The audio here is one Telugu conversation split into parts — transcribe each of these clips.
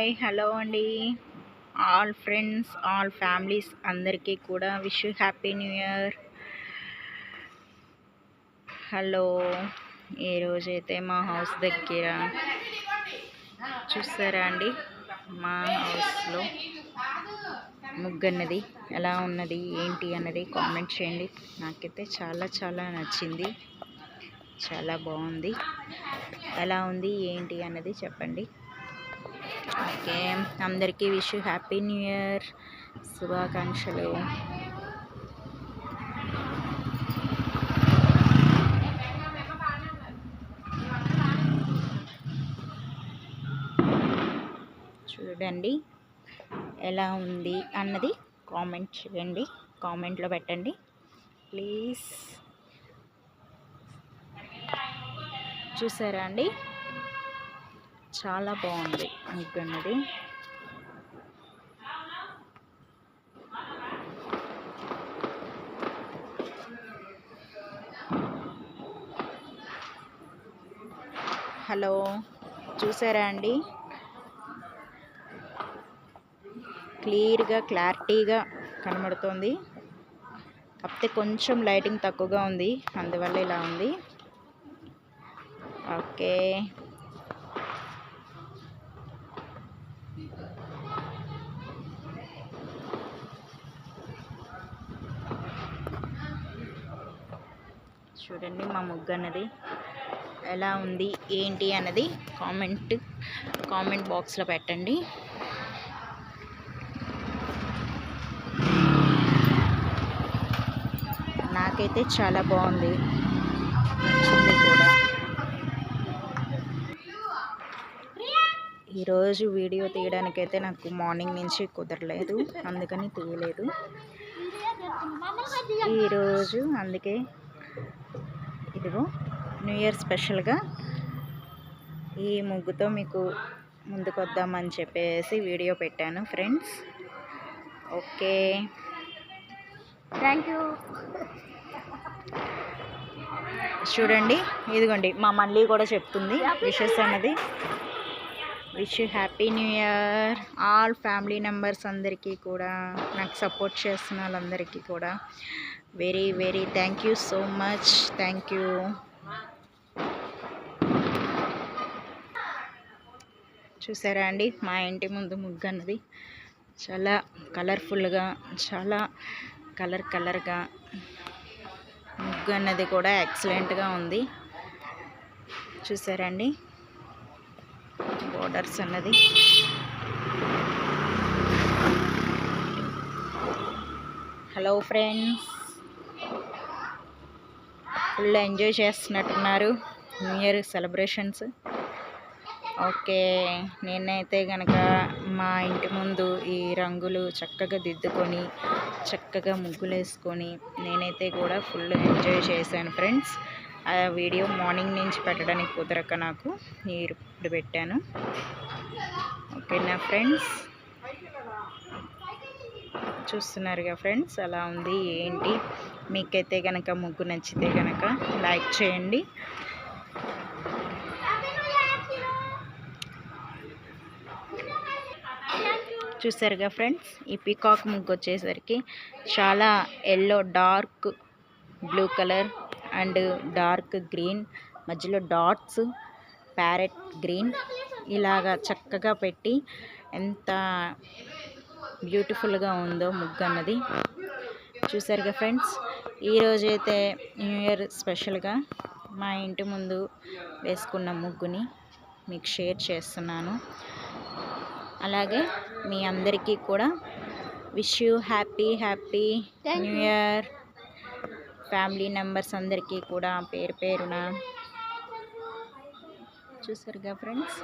హాయ్ హలో అండి. ఆల్ ఫ్రెండ్స్ ఆల్ ఫ్యామిలీస్ అందరికీ కూడా wish happy new year. Hello ఈరోజైతే మా హౌస్ దగ్గర చూసారా అండి? మా హౌస్లో ముగ్గన్నది. ఎలా ఉన్నది ఏంటి అన్నది కామెంట్ చేయండి. నాకైతే చాలా చాలా నచ్చింది. చాలా బాగుంది. ఎలా ఉంది ఏంటి అన్నది చెప్పండి. ఓకే అందరికీ విష్ హ్యాపీ న్యూ ఇయర్. శుభాకాంక్షలు. చూడండి ఎలా ఉంది అన్నది కామెంట్ చేయండి కామెంట్లో పెట్టండి. ప్లీజ్. చూసారా అండి? చాలా బాగుంది ముగ్గు అన్నది హలో చూసారా అండి? క్లియర్గా క్లారిటీగా కనబడుతోంది. కాకపోతే కొంచెం లైటింగ్ తక్కువగా ఉంది అందువల్ల ఇలా ఉంది. ఓకే. చూడండి మా ముగ్గు అన్నది ఎలా ఉంది ఏంటి అన్నది కామెంట్ కామెంట్ బాక్స్లో పెట్టండి. నాకైతే చాలా బాగుంది. నచ్చింది కూడా. ఈరోజు వీడియో తీయడానికైతే నాకు మార్నింగ్ నుంచి కుదరలేదు అందుకని తీయలేదు. ఈరోజు అందుకే ఇదిగో న్యూ ఇయర్ స్పెషల్గా ఈ ముగ్గుతో మీకు ముందుకు వద్దామని చెప్పేసి వీడియో పెట్టాను ఫ్రెండ్స్ ఓకే. థ్యాంక్ యూ చూడండి ఇదిగోండి మా మళ్ళీ కూడా చెప్తుంది విషెస్ అన్నది. Wish happy new year all family members అందరికీ కూడా నాకు సపోర్ట్ చేస్తున్న వాళ్ళందరికీ కూడా. Very very thank you so much. Thank you. చూసారా అండి? మా ఇంటి ముందు ముగ్గు అన్నది. చాలా కలర్ఫుల్గా చాలా కలర్ కలర్గా ముగ్గు అన్నది కూడా ఎక్సలెంట్గా ఉంది. చూసారండి బోర్డర్స్ అన్నది. Hello friends. ఫుల్ ఎంజాయ్ చేస్తున్నట్టున్నారు న్యూ ఇయర్ సెలబ్రేషన్స్. ఓకే నేనైతే కనుక మా ఇంటి ముందు ఈ రంగులు చక్కగా దిద్దుకొని చక్కగా ముగ్గులు వేసుకొని నేనైతే కూడా ఫుల్ ఎంజాయ్ చేశాను ఫ్రెండ్స్. ఆ వీడియో మార్నింగ్ నుంచి పెట్టడానికి కుదరక నాకు ఇప్పుడు పెట్టాను. ఓకేనా ఫ్రెండ్స్? చూస్తున్నారుగా ఫ్రెండ్స్ అలా ఉంది. ఏంటి? మీకైతే కనుక ముగ్గు నచ్చితే కనుక లైక్ చేయండి. చూసారుగా ఫ్రెండ్స్ ఈ పీకాక్ ముగ్గు వచ్చేసరికి చాలా yellow dark blue colour and dark green మధ్యలో డాట్స్ ప్యారెట్ గ్రీన్ ఇలాగా చక్కగా పెట్టి ఎంత బ్యూటిఫుల్గా ఉందో ముగ్గు అన్నది చూసారుగా ఫ్రెండ్స్ ఈరోజైతే న్యూ ఇయర్ స్పెషల్గా మా ఇంటి ముందు వేసుకున్న ముగ్గుని మీకు షేర్ చేస్తున్నాను. అలాగే మీ అందరికీ కూడా wish you happy happy new year. Family members అందరికీ కూడా పేరు పేరున. చూసారుగా ఫ్రెండ్స్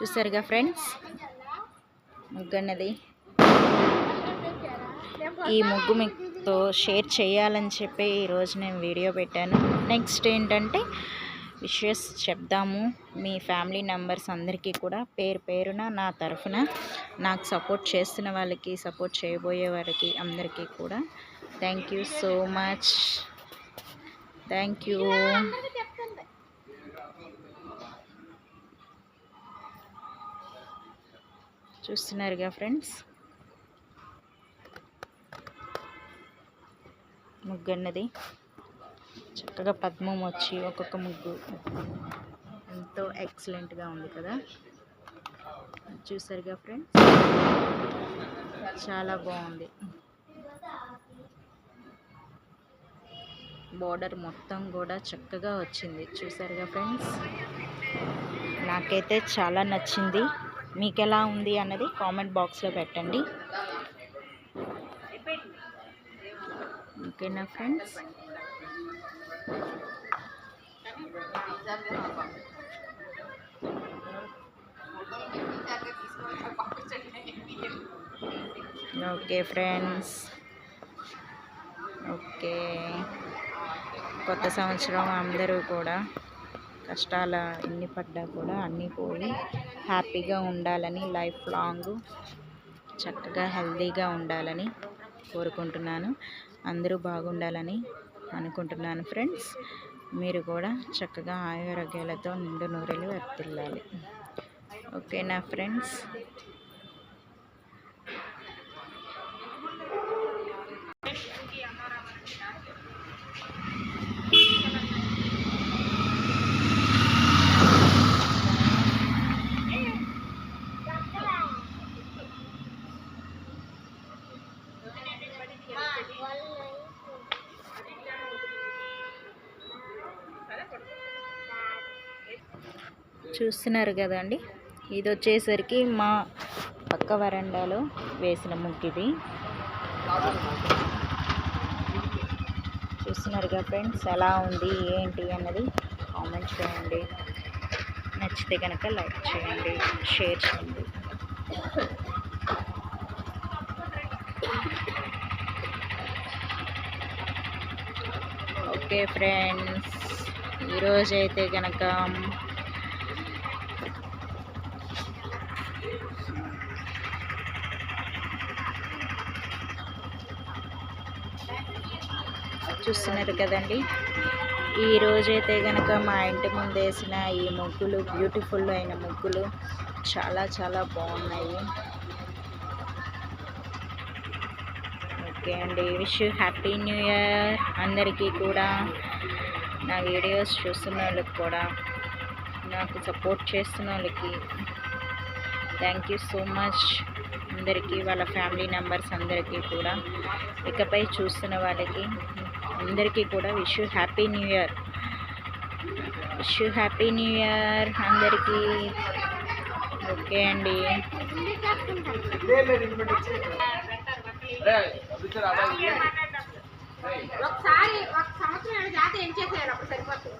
చూసారుగా ఫ్రెండ్స్? ముగ్గన్నది. ఈ ముగ్గు మీతో షేర్ చేయాలని చెప్పి ఈరోజు నేను వీడియో పెట్టాను. నెక్స్ట్ ఏంటంటే విషెస్ చెప్దాము. మీ ఫ్యామిలీ మెంబర్స్ అందరికీ కూడా పేరు పేరున నా తరఫున నాకు సపోర్ట్ చేస్తున్న వాళ్ళకి సపోర్ట్ చేయబోయే వారికి అందరికీ కూడా thank you so much. Thank చూస్తున్నారుగా ఫ్రెండ్స్. ముగ్గు అన్నది చక్కగా పద్మం వచ్చి ఒక్కొక్క ముగ్గు. ఎంతో ఎక్సలెంట్గా ఉంది కదా. చూసారుగా ఫ్రెండ్స్? చాలా బాగుంది. బోర్డర్ మొత్తం కూడా చక్కగా వచ్చింది. చూసారుగా ఫ్రెండ్స్? నాకైతే చాలా నచ్చింది. మీకు ఎలా ఉంది అన్నది కామెంట్ బాక్స్లో పెట్టండి. ఓకేనా ఫ్రెండ్స్? Okay friends. ఓకే. కొత్త సంవత్సరం అందరూ కూడా కష్టాల ఎన్ని పడ్డా కూడా అన్నీ పోయి హ్యాపీగా ఉండాలని లైఫ్ లాంగ్ చక్కగా హెల్తీగా ఉండాలని కోరుకుంటున్నాను. అందరూ బాగుండాలని అనుకుంటున్నాను ఫ్రెండ్స్. మీరు కూడా చక్కగా ఆయురోగ్యాలతో నిండు నూరెలు వర్తిల్లాలి ఓకేనా ఫ్రెండ్స్? చూస్తున్నారు కదండి. ఇది వచ్చేసరికి మా పక్క వరండాలో వేసిన ముగ్గుది చూస్తున్నారు చూస్తున్నారుగా ఫ్రెండ్స్ ఎలా ఉంది ఏంటి అన్నది కామెంట్ చేయండి. నచ్చితే కనుక లైక్ చేయండి షేర్ చేయండి. ఓకే ఫ్రెండ్స్ ఈరోజైతే కనుక చూస్తున్నారు కదండి. ఈ రోజైతే కనుక మా ఇంటి ముందు వేసిన ఈ ముగ్గులు బ్యూటిఫుల్ అయిన ముగ్గులు చాలా చాలా బాగున్నాయి. ఓకే అండి. విష్ హ్యాపీ న్యూ ఇయర్ అందరికీ కూడా. నా వీడియోస్ చూస్తున్న వాళ్ళకి కూడా. నాకు సపోర్ట్ చేస్తున్న వాళ్ళకి థ్యాంక్ యూ సో మచ్ అందరికీ వాళ్ళ ఫ్యామిలీ మెంబర్స్ అందరికీ కూడా. ఇకపై చూస్తున్న వాళ్ళకి అందరికీ కూడా wish happy new year wish happy new year అందరికీ. ఓకే అండి. ఒకసారి ఒక సంవత్సరం ఏం చేసేయాలి అప్పుడు సరిపోతుంది